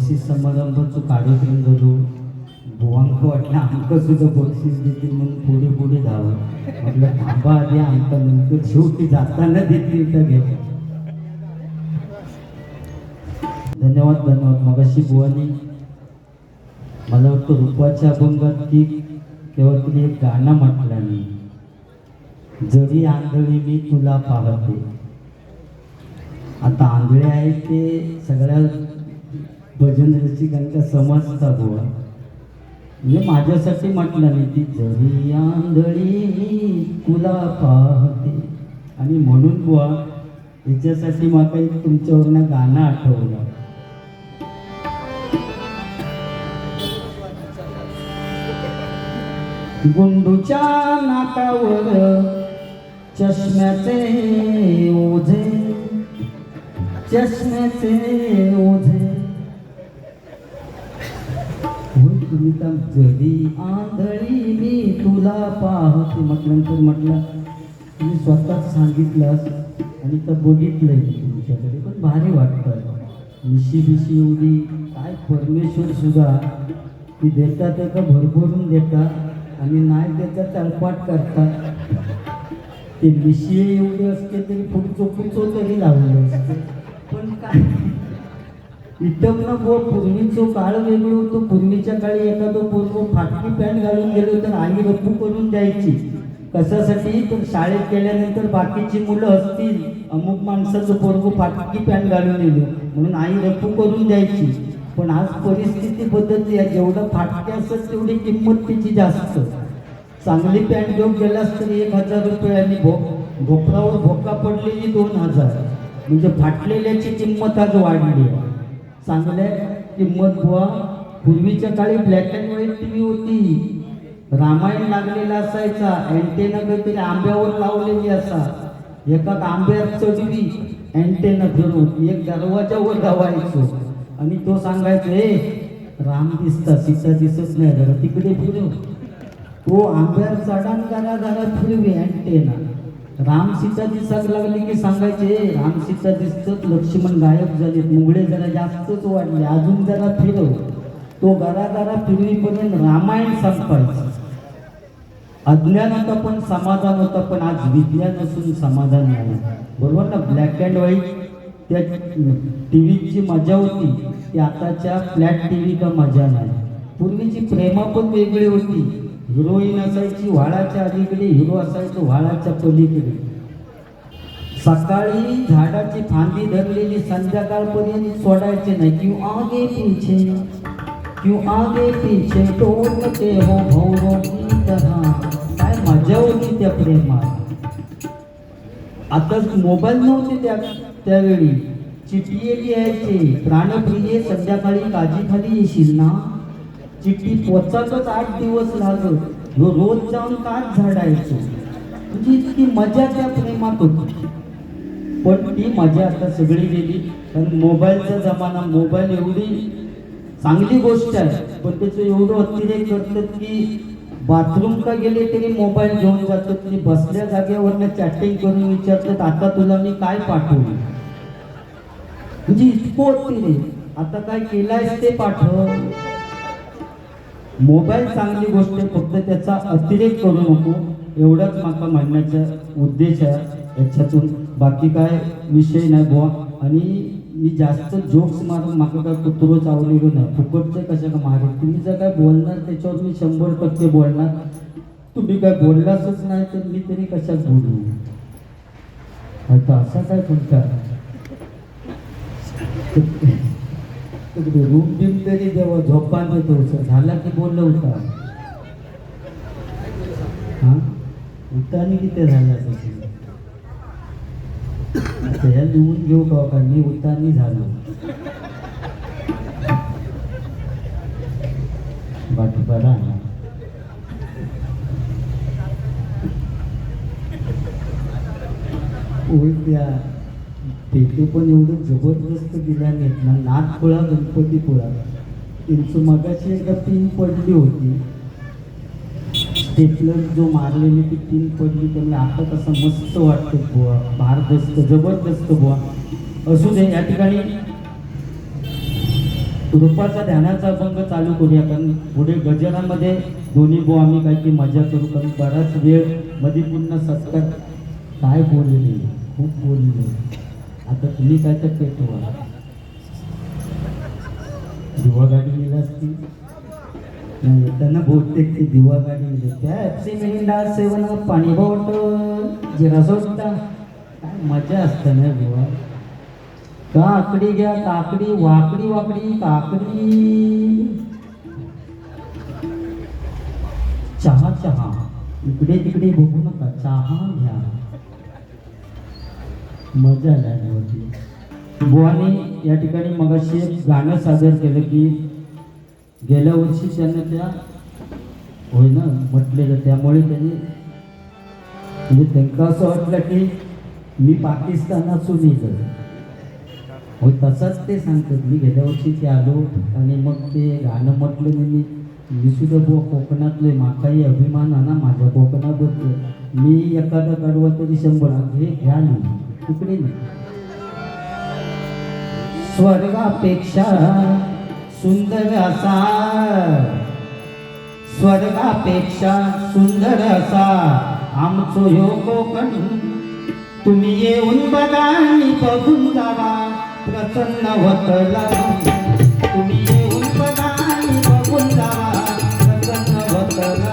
बक्षीस समारंभाचो कार्यक्रम झालो भुवांक वाटलं आमकां सुद्धा बक्षीस देतील म्हणून पुढे पुढे धावं म्हटलं थांबा आधी आमका नंतर शेवटी जाताना देतील तर घेऊ धन्यवाद धन्यवाद. मगाशी बुवानी मला वाटतं रूपाच्या अभंगात ती तेव्हा तिने एक गाणं म्हटलं मी जरी आंधळी मी तुला पाहते. आता आंधळे आहे ते सगळ्या भजन रसिकांचा समाज साधवा म्हणजे माझ्यासाठी म्हटलं नाही ती जरी आंधळी तुला पाहते आणि म्हणून बुवा याच्यासाठी मला एक तुमच्यावरनं गाणं आठवलं. गुंडूच्या नाकावर चष्म्याचे ओझे चष्म्याचे ओझे. होय तुम्ही तर जरी आंधळी मी तुला पाहते. म्हटल्यानंतर म्हटलं तुम्ही स्वतःच सांगितलंस आणि तर बघितलंय तुमच्याकडे पण भारी वाटतं मिशी बिशी एवढी काय परमेश्वर सुद्धा ती देतात का? भरभरून देतात आणि नाही त्याचा तळपाट करतात. ते मिशी एवढी असते तरी पुढचं पुढचं तरी लावलं असते. पण काय इटमनं गो पूर्वीचो काळ वेगळो होतो. पूर्वीच्या काळी एखादं पोरगो फाटकी पॅन्ट घालून गेलो तर आई रप्पू करून द्यायची. कशासाठी? तर शाळेत गेल्यानंतर बाकीची मुलं असतील. अमुक माणसाचं पोरगो फाटकी पॅन्ट घालून येलो म्हणून आई रप्पू करून द्यायची. पण आज परिस्थिती बदलली आहे जेवढं फाटके असत तेवढी किंमत तिची जास्त. चांगली पॅन्ट घेऊन गेलास तर एक हजार रुपये आणि भो भोपरावर भोका पडलेली दोन हजार. म्हणजे फाटलेल्याची किंमत आज वाढली. आहे चांगल्या किंमत बुवा पूर्वीच्या काळी black and white T V होती. रामायण लागलेला असायचा अँटेना काहीतरी आंब्यावर लावलेली असा. एका आंब्यात चढवी अँटेना फिरून एक दरवाजावर लावायचो आणि तो सांगायचो ए राम दिसता सीता दिसत नाही जरा तिकडे फिरव. तो आंब्यावर चढान जरा जरा फिरवी अँटेना राम सीता दिसायला लागले की सांगायचे राम सीता दिसतच लक्ष्मण गायब झालेत मुंगळे जरा जास्तच वाढले अजून जरा फिरव. तो गरा जरा फिरवीपर्यंत रामायण संपायचं. अज्ञान होतं पण समाधान होतं पण आज विज्ञान असून समाधान नाही. बरोबर ना? ब्लॅक अँड व्हाईट त्या टी व्हीची मजा होती ती आताच्या फ्लॅट टी व्ही का मजा नाही. पूर्वीची प्रेमा पण वेगळी होती. हिरोईन असायची व्हाळाच्या अलीकडे हिरो असायचो व्हाळाच्या पलीकडे. सकाळी झाडाची फांदी धरलेली संध्याकाळपर्यंत सोडायचे नाही. क्यू आगे पीछे क्यू आगे पीछे टोलते हो भौरो की काय मजा होती त्या प्रेमात. आता मोबाईल नव्हते त्या त्यावेळी. चिठ्ठी लिहायचे प्राणप्रिय संध्याकाळी काजीखाली येशील ना? चिठ्ठी पोचातच आठ दिवस लागत रो- रोज जाऊन काच झाडायचो. म्हणजे इतकी मजा त्या प्रेमात होती. पण ती मजा आता सगळी गेली. कारण मोबाईलचा जमाना मोबाईल एवढी चांगली गोष्ट आहे. पण त्याचं एवढं अतिरेक करतात की बाथरूम का गेले तरी मोबाईल घेऊन जातात. आणि बसल्या जागेवरनं चॅटिंग करून विचारतात आता तुला मी काय पाठवू? म्हणजे इतकं अतिरेक. आता काय केलायस ते पाठव. मोबाईल चांगली गोष्ट आहे फक्त त्याचा अतिरेक करू नको. एवढाच माझा म्हणण्याचा उद्देश आहे. याच्यातून बाकी काय विषय नाही बुवा. आणि मी जास्त जोक्स मारून माका काय कुत्रो चावलेलो नाही. फुकटचं कशा का मारेल तुम्ही जर काय बोलणार त्याच्यावर मी शंभर टक्के बोलणार. तुम्ही काय बोललाच नाही तर मी तरी कशात बोलू? आता असा काय कोणता रूम बिम तरी देवा झोपा देतो झाला की बोललं होता हा? उतानी किती झाला तसं आता ह्या लिहून घेऊ का हो का? मी उतानी झालो. बाकी बरा ना उलट्या. पेटे पण एवढं जबरदस्त दिल्या आहेत ना नाथपुळा गणपतीपुळा त्यांचं मगाशी एकदा पिन पडली होती. स्टेपलर जो मारलेली ती पिन पडली त्यामुळे आता कसं मस्त वाटतं बुवा. भारदस्त जबरदस्त बुवा. असू दे या ठिकाणी रूपाचा ध्यानाचा अभंग चालू करूया कारण पुढे गजरामध्ये दोन्ही बो आम्ही काहीतरी मजा करू कारण बराच वेळमध्ये पुन्हा सत्कार. काय बोलले? खूप बोलले. आता तुम्ही काय तर पेटवा दिवा गाडी नेला असती. नाही बोलते बहुतेक दिवा गाडी नेली. पॅप्सी मिरिंडा सेवन पाणी बोट जिरा सोडता. काय मजा असते ना दिवा. काकडी घ्या काकडी वाकडी वाकडी काकडी चहा चहा. इकडे तिकडे बघू नका. चहा घ्या. मजा आली होती. बुवाने या ठिकाणी मगाशी एक गाणं सादर केलं की गेल्या वर्षी त्यांना त्या होय ना म्हटलेलं त्यामुळे त्यांनी म्हणजे त्यांना असं वाटलं की मी पाकिस्तानात सुनीचं हो तसंच ते सांगतात. मी गेल्या वर्षी ते आलो आणि मग ते गाणं म्हटलं मी मी सुद्धा बुवा कोकणातले माकाही अभिमान आहे ना माझ्या कोकणाबद्दल. मी एखादा कडवा तरी शंभर हे घ्या तिकडे नाही स्वर्गापेक्षा सुंदर असा स्वर्गापेक्षा सुंदर असा आमचो ह्यो कोकण. तुम्ही येऊन बघा आणि बघून जावा प्रसन्न होतला तुम्ही येऊन बघा आणि बघून जावा प्रसन्न होतला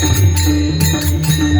あっ。